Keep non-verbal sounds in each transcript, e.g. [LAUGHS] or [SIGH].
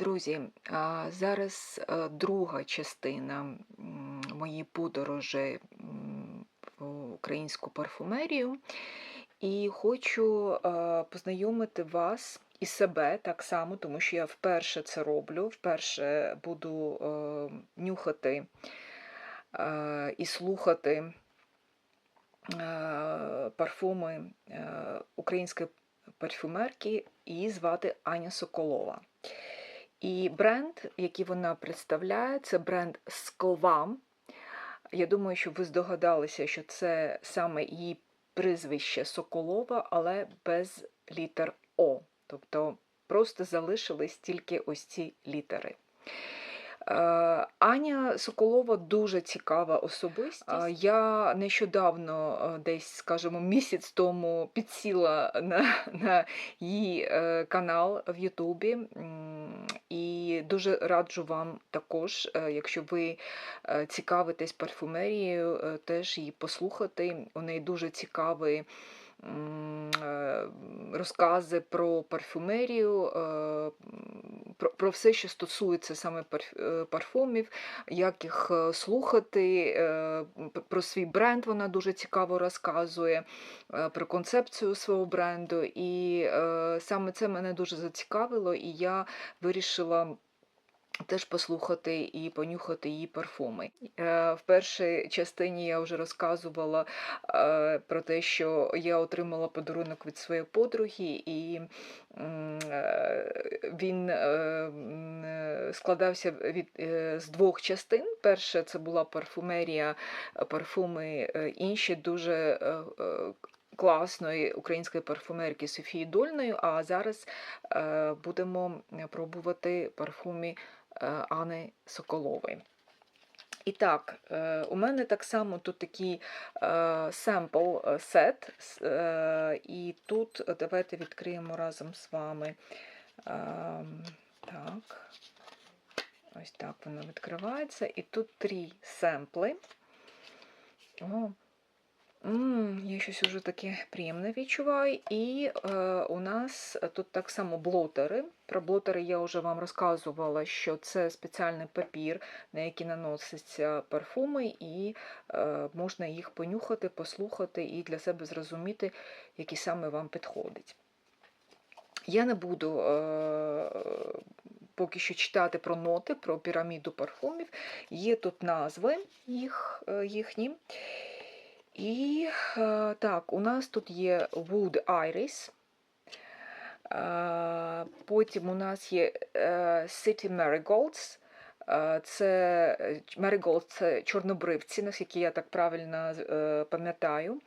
Друзі, зараз е, друга частина моєї подорожі в українську парфумерію. І хочу е, познайомити вас і себе так само, тому що я вперше це роблю, вперше буду е, нюхати і слухати парфуми української парфюмерки, її звати Аня Соколова. І бренд, який вона представляє, це бренд Склва. Я думаю, що ви здогадалися, що це саме її прізвище Соколова, але без літер О. Тобто просто залишились тільки ось ці літери. Е, Аня Соколова дуже цікава особистість. Е, Я нещодавно, е, десь, скажімо, місяць тому підсіла на, [LAUGHS] на її канал в Ютубі. І дуже раджу вам також, якщо ви цікавитесь парфумерією, теж її послухати. У неї дуже цікавий розкази про парфюмерію, е, про, все, що стосується саме е, парфумів, як їх е, слухати. е, Про свій бренд вона дуже цікаво розказує, е, про концепцію свого бренду. І е, саме це мене дуже зацікавило, і я вирішила. Теж послухати і понюхати її парфуми. Е, В першій частині я вже розказувала е, про те, що я отримала подарунок від своєї подруги, і е, він складався від, з двох частин. Перше це була парфумерія, парфуми інші дуже класної української парфумерки Софії Дольної. А зараз е, будемо пробувати парфумі е, Ани Соколової. І так, е, у мене так само тут такий е, семпл е, сет, е, і тут е, давайте відкриємо разом з вами. Так, ось так воно відкривається. І тут три семпли. О, Я щось уже таке приємне відчуваю. І е, у нас тут так само блотери. Про блотери я вже вам розказувала, що це спеціальний папір, на який наносяться парфуми, і е, можна їх понюхати, послухати і для себе зрозуміти, який саме вам підходить. Я не буду е, поки що читати про ноти, про піраміду парфумів. Є тут назви їх, е, їхні. І е, так, у нас тут є Wood Iris. Е, Потім у нас є е, City Marigolds. Це е, Marigold це чорнобривці, наскільки я так правильно пам'ятаю.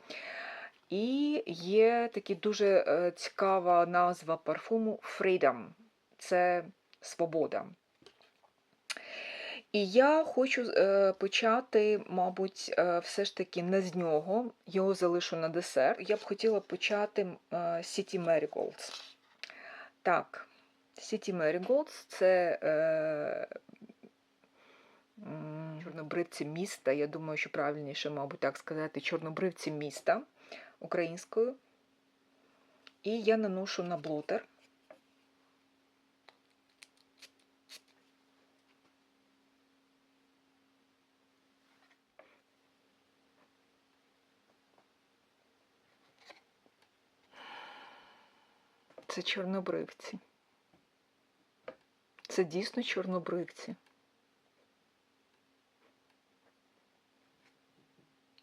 І є така дуже цікава назва парфуму Freedom. Це свобода. І я хочу е, почати, мабуть, е, все ж таки не з нього. Його залишу на десерт. Я б хотіла почати е, City Marigolds. Так, City Marigolds це е, чорнобривці міста. Я думаю, що правильніше, мабуть, так сказати, чорнобривці міста українською. І я наношу на блотер. Це чорнобривці. Це дійсно чорнобривці.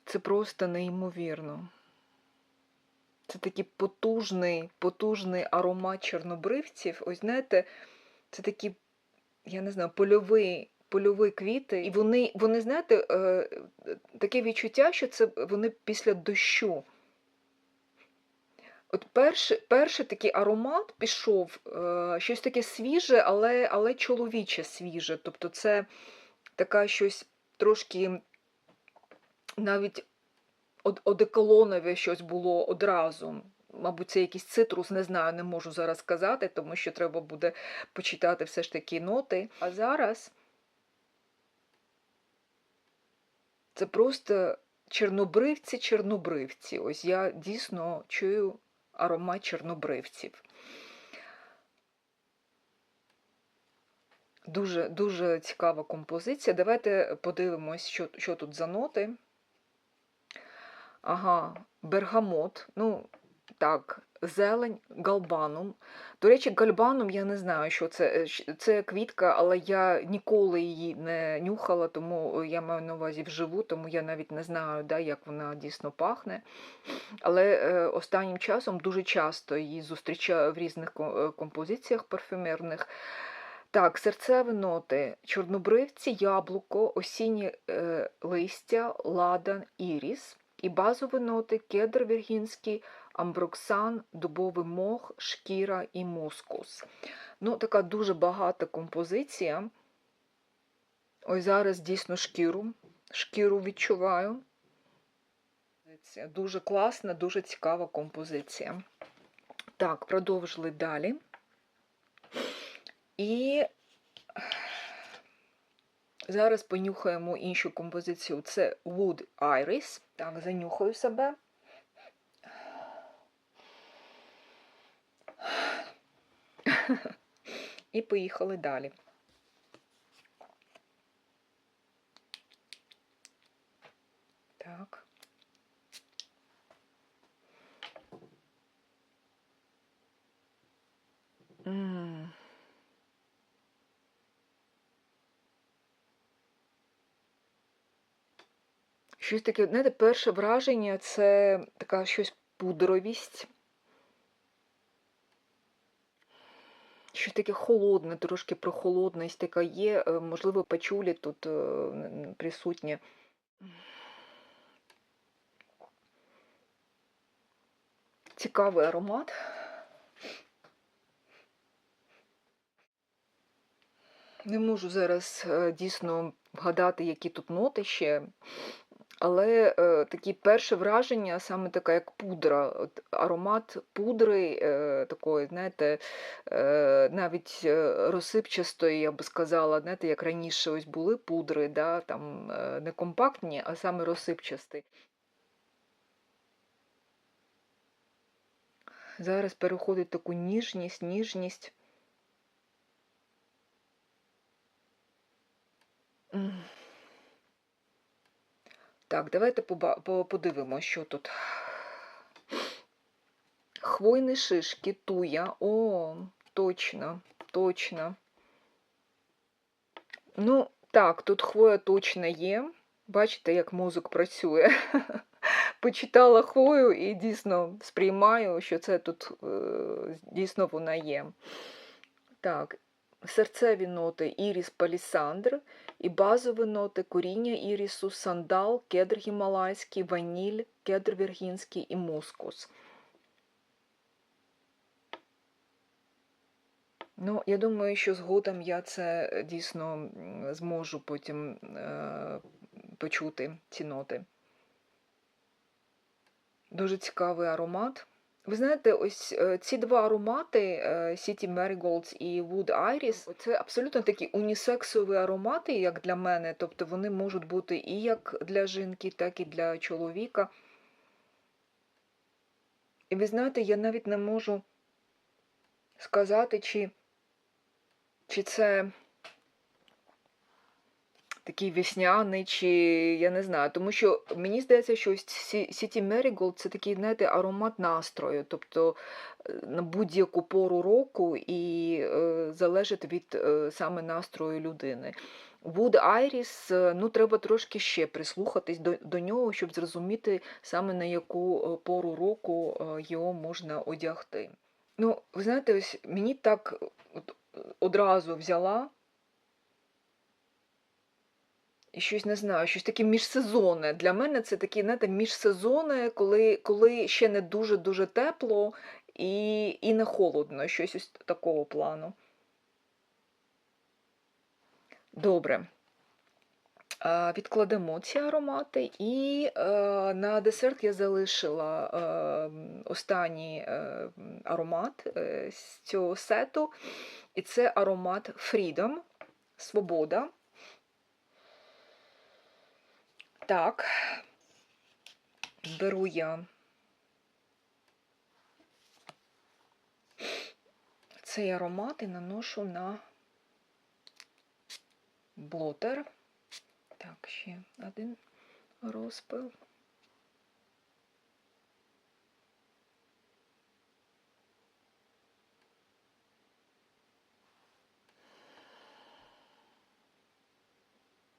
Це просто неймовірно. Це такий потужний, потужний аромат чорнобривців. Ось знаєте, це такі, я не знаю, польові, польові квіти. І вони, вони знаєте, е, таке відчуття, що це вони після дощу. От перший, перший такий аромат пішов, е, щось таке свіже, але, але чоловіче свіже. Тобто це така щось трошки навіть од- одеколонове щось було одразу. Мабуть, це якийсь цитрус, не знаю, не можу зараз сказати, тому що треба буде почитати все ж таки ноти. А зараз це просто чорнобривці, чорнобривці. Ось я дійсно чую аромат чорнобривців. Дуже, дуже цікава композиція. Давайте подивимось, що, що тут за ноти. Ага, бергамот. Ну, так, зелень, галбанум. До речі, гальбанум я не знаю, що це. Е, Це квітка, але я ніколи її не нюхала, тому я маю на увазі вживу, тому я навіть не знаю, да, як вона дійсно пахне. Але е, останнім часом дуже часто її зустрічаю в різних е, композиціях парфюмерних. Так, серцеві ноти, чорнобривці, яблуко, осіннє е, листя, ладан, іріс. І базові ноти кедр віргінський, амброксан, дубовий мох, шкіра і мускус. Ну, така дуже багата композиція. Ось зараз дійсно шкіру. Шкіру відчуваю. Дуже класна, дуже цікава композиція. Так, продовжили далі. І зараз понюхаємо іншу композицію. Це Wood Iris. Так, занюхаю себе. [LAUGHS] І поїхали далі. Так. М. Щось таке, знаєте, перше враження це така щось пудровість. Щось таке холодне, трошки прохолодність така є. е, Можливо, пачулі тут н- присутні. Цікавий аромат. Не можу зараз е, дійсно вгадати, які тут ноти ще, але е, такі перше враження, саме така, як пудра, от, аромат пудри, е, такої, знаєте, е, навіть е, розсипчастої, я би сказала, знаєте, як раніше ось були пудри, да, там е, не компактні, а саме розсипчасті. Зараз переходить таку ніжність, ніжність. Так, давайте подивимося, що тут. Хвойні шишки, туя. О, точно, точно. Ну, так, тут хвоя точно є. Бачите, як мозок працює. [LAUGHS] Почитала хвою і дійсно сприймаю, що це тут е, дійсно вона є. Так, серцеві ноти іріс палісандр і базові ноти коріння ірісу, сандал, кедр гімалайський, ваніль, кедр віргінський і мускус. Ну, я думаю, що згодом я це е, дійсно зможу потім е, почути ці ноти. Дуже цікавий аромат. Ви знаєте, ось е, ці два аромати е, City Marigolds і Wood Iris, це абсолютно такі унісексові аромати, як для мене. Тобто вони можуть бути і як для жінки, так і для чоловіка. І ви знаєте, я навіть не можу сказати, чи, чи це такий весняний, чи я не знаю. Тому що мені здається, що ось Сі- City Marigold це такий, знаєте, аромат настрою, тобто е, на будь-яку пору року і е, залежить від е, саме настрою людини. Wood Iris, е, ну треба трошки ще прислухатись до, до нього, щоб зрозуміти саме на яку е, пору року його можна одягти. Ну, ви знаєте, ось мені так одразу взяла щось не знаю, щось таке міжсезонне. Для мене це такі, знаєте, міжсезони, коли, коли ще не дуже-дуже тепло і, і не холодно, щось ось такого плану. Добре. Відкладемо ці аромати, і е, на десерт я залишила е, останній е, аромат з цього сету, і це аромат Freedom, Свобода. Так, беру я цей аромат і наношу на блотер. Так, ще один розпил.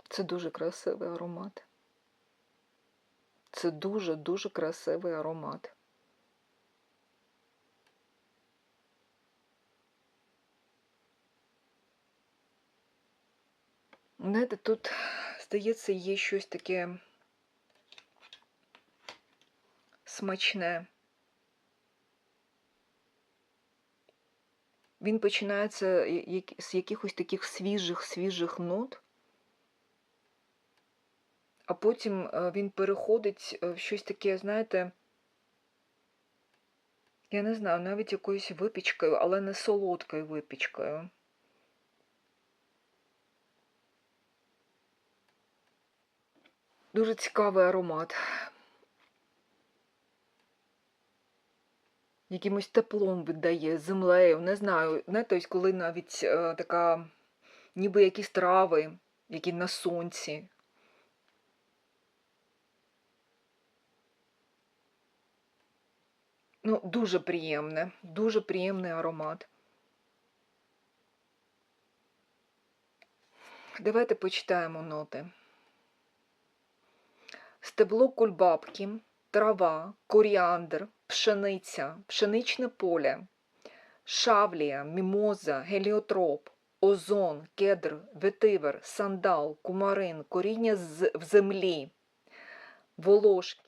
Це дуже красивий аромат. Це дуже-дуже красивий аромат. Знаєте, тут, здається, є щось таке смачне. Він починається з якихось таких свіжих, свіжих нот, а потім е, він переходить е, в щось таке, знаєте, я не знаю, навіть якоюсь випічкою, але не солодкою випічкою. Дуже цікавий аромат. Якимось теплом віддає, землею, не знаю. Знаєте, ось коли навіть е, така, ніби якісь трави, які на сонці. Ну, дуже приємне, дуже приємний аромат. Давайте почитаємо ноти. Стебло кульбабки, трава, коріандр, пшениця, пшеничне поле, шавлія, мімоза, геліотроп, озон, кедр, ветивер, сандал, кумарин, коріння в землі, волошки.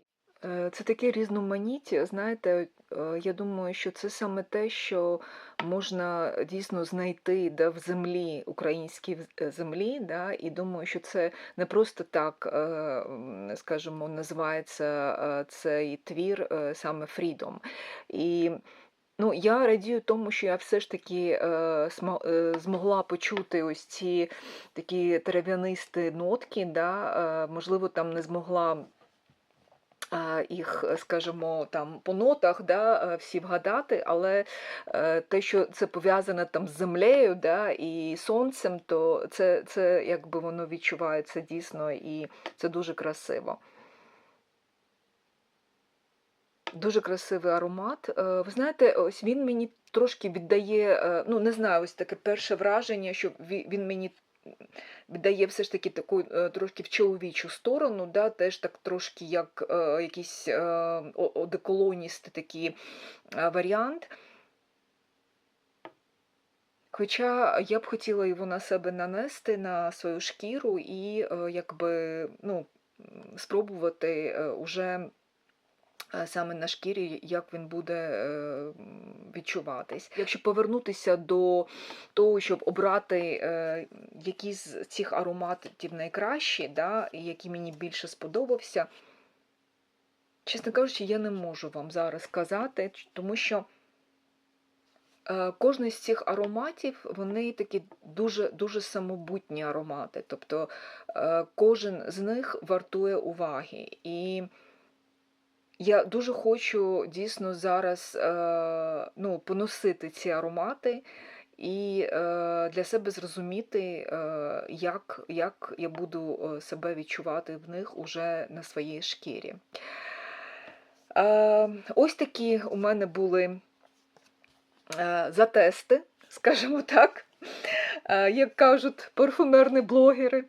Е, Це таке різноманіття, знаєте, е, я думаю, що це саме те, що можна дійсно знайти да, в землі, українській е, землі, да, і думаю, що це не просто так, е, скажімо, називається е, цей твір е, саме Freedom. І Ну, я радію тому, що я все ж таки е, е, змогла почути ось ці такі трав'янисті нотки, да, е, можливо, там не змогла е, їх, е, скажімо, там по нотах да, е, всі вгадати, але е, те, що це пов'язане там з землею да, і сонцем, то це, це якби воно відчувається дійсно і це дуже красиво. Дуже красивий аромат. Ви знаєте, ось він мені трошки віддає, ну не знаю, ось таке перше враження, що він мені віддає все ж таки таку е, трошки в чоловічу сторону, да, теж так трошки як е, якийсь е, о- одеколоністий такий е, варіант. Хоча я б хотіла його на себе нанести на свою шкіру і е, якби ну, спробувати е, уже саме на шкірі, як він буде е, відчуватись. Якщо повернутися до того, щоб обрати, е, які з цих ароматів найкращі, да, і який мені більше сподобався, чесно кажучи, я не можу вам зараз сказати, тому що е, кожний з цих ароматів вони такі дуже, дуже самобутні аромати. Тобто е, кожен з них вартує уваги. І я дуже хочу дійсно зараз е, ну, поносити ці аромати і е, для себе зрозуміти, е, як, як я буду е, себе відчувати в них уже на своїй шкірі. Е, ось такі у мене були е, затести, скажімо так, е, як кажуть парфумерні блогери.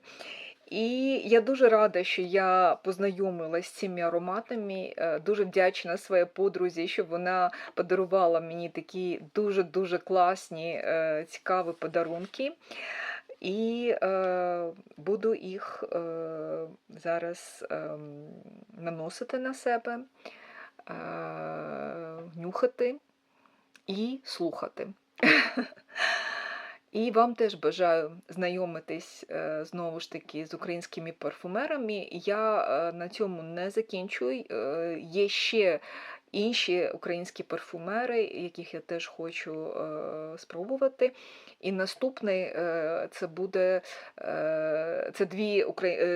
І я дуже рада, що я познайомилася з цими ароматами. Е, Дуже вдячна своїй подрузі, що вона подарувала мені такі дуже-дуже класні, е, цікаві подарунки. І е, буду їх е, зараз е, наносити на себе, е, нюхати і слухати. [LAUGHS] І вам теж бажаю знайомитись е, знову ж таки з українськими парфумерами. Я е, на цьому не закінчую. Е, Є ще інші українські парфумери, яких я теж хочу спробувати. І наступний це буде це дві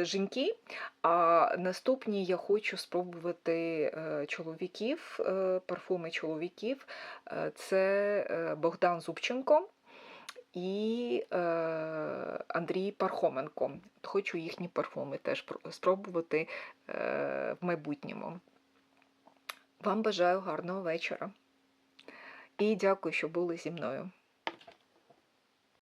жінки, а наступні я хочу спробувати чоловіків, парфуми чоловіків. Це Богдан Зубченко і е, Андрій Пархоменко. Хочу їхні парфуми теж спробувати е, в майбутньому. Вам бажаю гарного вечора і дякую, що були зі мною.